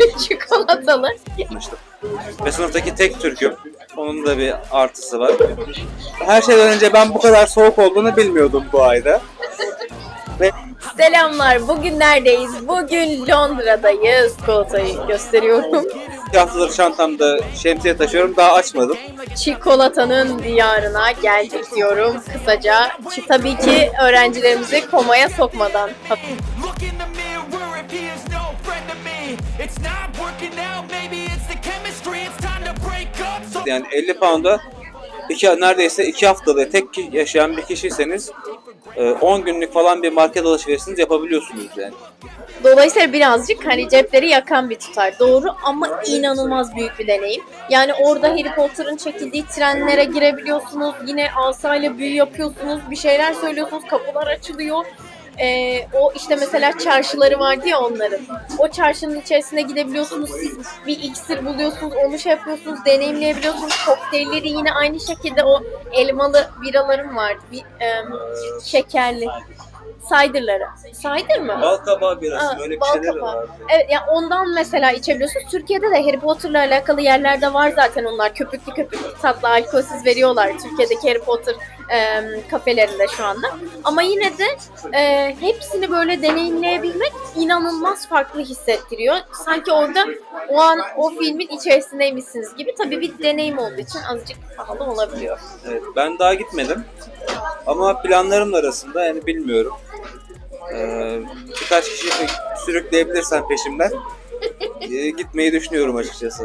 Çikolatalı. Ve sınıftaki tek Türk'üm. Onun da bir artısı var. Her şeyden önce ben bu kadar soğuk olduğunu bilmiyordum bu ayda. Ve Selamlar. Bugün neredeyiz? Bugün Londra'dayız. Çikolatayı gösteriyorum. iki haftadır çantamda şemsiye taşıyorum. Daha açmadım. Çikolatanın diyarına geldik diyorum kısaca. Tabii ki öğrencilerimizi komaya sokmadan. It's not working out, maybe it's the chemistry. It's time to break up. So Yani 50 pound'a iki, neredeyse iki haftada tek yaşayan bir kişiyseniz e, 10 günlük falan bir market alışverişiniz yapabiliyorsunuz yani. Dolayısıyla birazcık hani cepleri yakan bir tutar. Doğru ama inanılmaz büyük bir deneyim. Yani orada Harry Potter'ın çekildiği trenlere girebiliyorsunuz. Yine asayla büyü yapıyorsunuz. Bir şeyler söylüyorsunuz. Kapılar açılıyor. Ee, o işte mesela çarşıları vardı ya onların. O çarşının içerisine gidebiliyorsunuz. Siz bir iksir buluyorsunuz. Onu şey yapıyorsunuz. Deneyimleyebiliyorsunuz. Kokteylleri yine aynı şekilde o elmalı biralarım vardı. Bir, em, şekerli. Cider'ları. Cider mı? Bal kabağı birası Aa, böyle bir şeyler var. Evet yani ondan mesela içebiliyorsunuz. Türkiye'de de Harry Potter'la alakalı yerlerde var zaten onlar. Köpüklü köpüklü tatlı alkolsüz veriyorlar Türkiye'deki Harry Potter e, kafelerinde şu anda. Ama yine de e, hepsini böyle deneyimleyebilmek inanılmaz farklı hissettiriyor. Sanki orada o an o filmin içerisindeymişsiniz gibi. Tabii bir deneyim olduğu için azıcık pahalı olabiliyor. Evet, ben daha gitmedim. Ama planlarım arasında yani bilmiyorum. Ee, birkaç kişi sürükleyebilirsen peşimden e, gitmeyi düşünüyorum açıkçası.